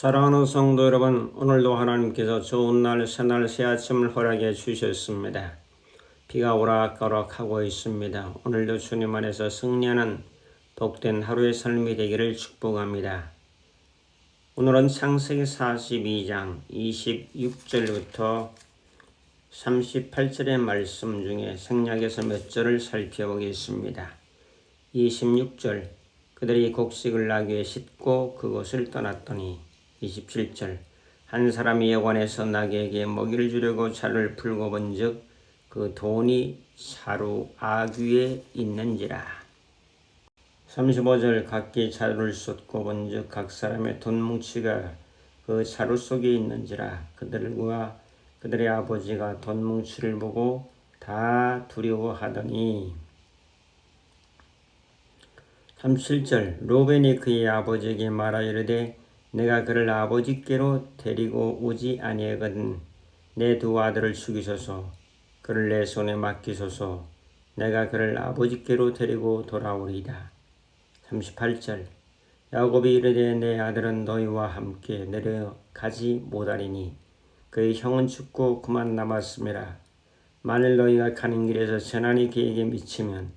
사랑하는 성도 여러분, 오늘도 하나님께서 좋은 날, 새날, 새 아침을 허락해 주셨습니다. 비가 오락가락하고 있습니다. 오늘도 주님 안에서 승리하는 복된 하루의 삶이 되기를 축복합니다. 오늘은 창세기 42장 26절부터 38절의 말씀 중에 생략해서 몇 절을 살펴보겠습니다. 26절 그들이 곡식을 나귀에 싣고 그곳을 떠났더니 27절. 한 사람이 여관에서 나귀에게 먹이를 주려고 차를 풀고 본즉 그 돈이 사루 아귀에 있는지라. 35절. 각기 차를 쏟고 본즉 각 사람의 돈 뭉치가 그 차루 속에 있는지라. 그들과 그들의 아버지가 돈 뭉치를 보고 다 두려워하더니. 37절. 로벤이 그의 아버지에게 말하 이르되 내가 그를 아버지께로 데리고 오지 아니하거든. 내 두 아들을 죽이소서. 그를 내 손에 맡기소서. 내가 그를 아버지께로 데리고 돌아오리이다. 38절. 야곱이 이르되 내 아들은 너희와 함께 내려가지 못하리니 그의 형은 죽고 그만 남았음이라. 만일 너희가 가는 길에서 재난이 그에게 미치면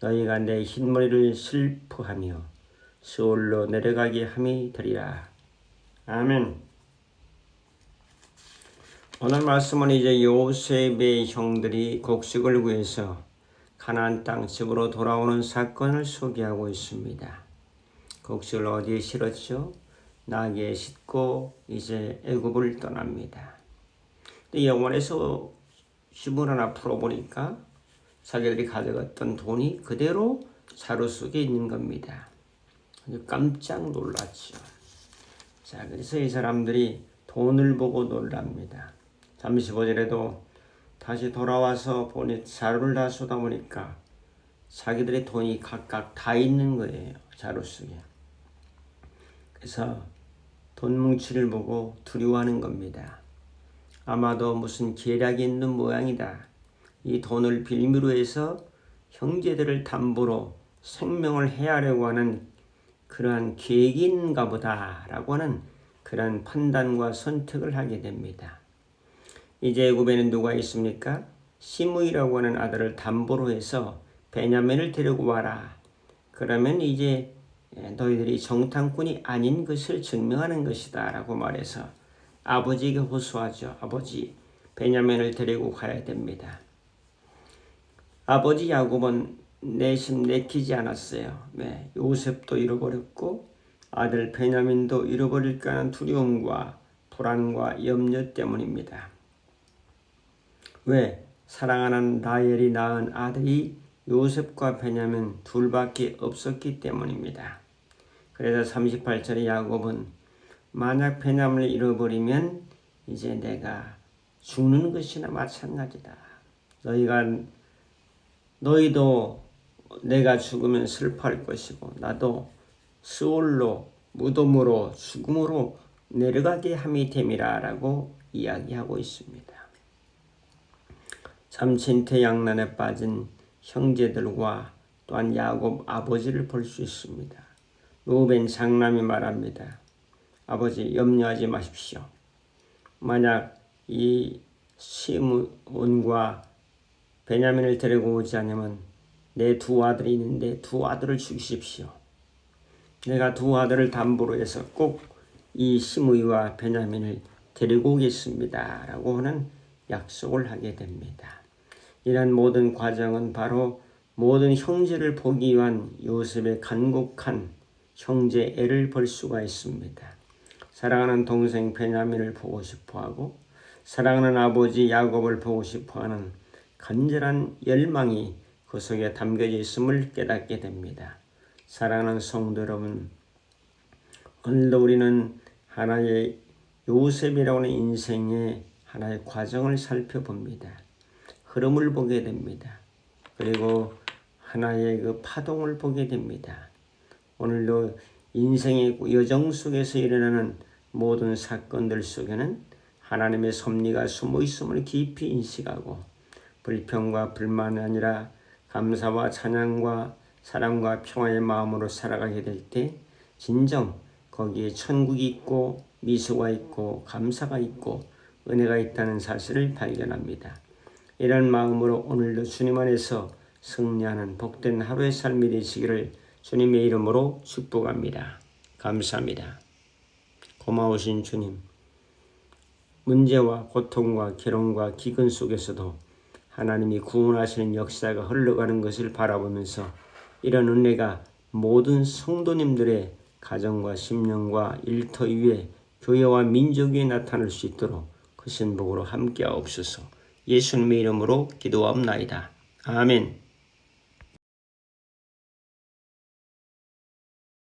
너희가 내 흰머리를 슬퍼하며 스올로 내려가게 함이 되리라. 아멘. 오늘 말씀은 이제 요셉의 형들이 곡식을 구해서 가나안 땅 집으로 돌아오는 사건을 소개하고 있습니다. 곡식을 어디에 실었죠? 나귀에 싣고 이제 애굽을 떠납니다. 근데 영원에서 신문 하나 풀어보니까 자기들이 가져갔던 돈이 그대로 자루 속에 있는 겁니다. 깜짝 놀랐죠. 자, 그래서 이 사람들이 돈을 보고 놀랍니다. 35절에도 다시 돌아와서 보니 자루를 다 쏟아보니까 자기들의 돈이 각각 다 있는 거예요. 자루 속에. 그래서 돈 뭉치를 보고 두려워하는 겁니다. 아마도 무슨 계략이 있는 모양이다. 이 돈을 빌미로 해서 형제들을 담보로 생명을 해하려고 하는 그러한 계획인가 보다라고 하는 그러한 판단과 선택을 하게 됩니다. 이제 애굽에는 누가 있습니까? 시므이라고 하는 아들을 담보로 해서 베냐민을 데리고 와라. 그러면 이제 너희들이 정탐꾼이 아닌 것을 증명하는 것이다 라고 말해서 아버지에게 호소하죠. 아버지 베냐민을 데리고 가야 됩니다. 아버지 야곱은 내심 내키지 않았어요. 네, 요셉도 잃어버렸고 아들 베냐민도 잃어버릴까 하는 두려움과 불안과 염려 때문입니다. 왜? 사랑하는 라헬이 낳은 아들이 요셉과 베냐민 둘밖에 없었기 때문입니다. 그래서 38절에 야곱은 만약 베냐민을 잃어버리면 이제 내가 죽는 것이나 마찬가지다. 너희가 너희도 내가 죽으면 슬퍼할 것이고 나도 스올로 무덤으로 죽음으로 내려가게 함이 됨이라라고 이야기하고 있습니다. 참진태양난에 빠진 형제들과 또한 야곱 아버지를 볼 수 있습니다. 루벤 장남이 말합니다. 아버지 염려하지 마십시오. 만약 이 시므온과 베냐민을 데리고 오지 않으면 내 두 아들이 있는데 두 아들을 죽이십시오. 내가 두 아들을 담보로 해서 꼭 이 시므이와 베냐민을 데리고 오겠습니다. 라고 하는 약속을 하게 됩니다. 이런 모든 과정은 바로 모든 형제를 보기 위한 요셉의 간곡한 형제 애를 볼 수가 있습니다. 사랑하는 동생 베냐민을 보고 싶어하고 사랑하는 아버지 야곱을 보고 싶어하는 간절한 열망이 그 속에 담겨져 있음을 깨닫게 됩니다. 사랑하는 성도 여러분, 오늘도 우리는 하나의 요셉이라고 하는 인생의 하나의 과정을 살펴봅니다. 흐름을 보게 됩니다. 그리고 하나의 그 파동을 보게 됩니다. 오늘도 인생의 여정 속에서 일어나는 모든 사건들 속에는 하나님의 섭리가 숨어 있음을 깊이 인식하고 불평과 불만이 아니라 감사와 찬양과 사랑과 평화의 마음으로 살아가게 될 때 진정 거기에 천국이 있고 미소가 있고 감사가 있고 은혜가 있다는 사실을 발견합니다. 이런 마음으로 오늘도 주님 안에서 승리하는 복된 하루의 삶이 되시기를 주님의 이름으로 축복합니다. 감사합니다. 고마우신 주님. 문제와 고통과 괴로움과 기근 속에서도 하나님이 구원하시는 역사가 흘러가는 것을 바라보면서 이런 은혜가 모든 성도님들의 가정과 심령과 일터 위에 교회와 민족 위에 나타날 수 있도록 그 신복으로 함께하옵소서 예수님의 이름으로 기도하옵나이다. 아멘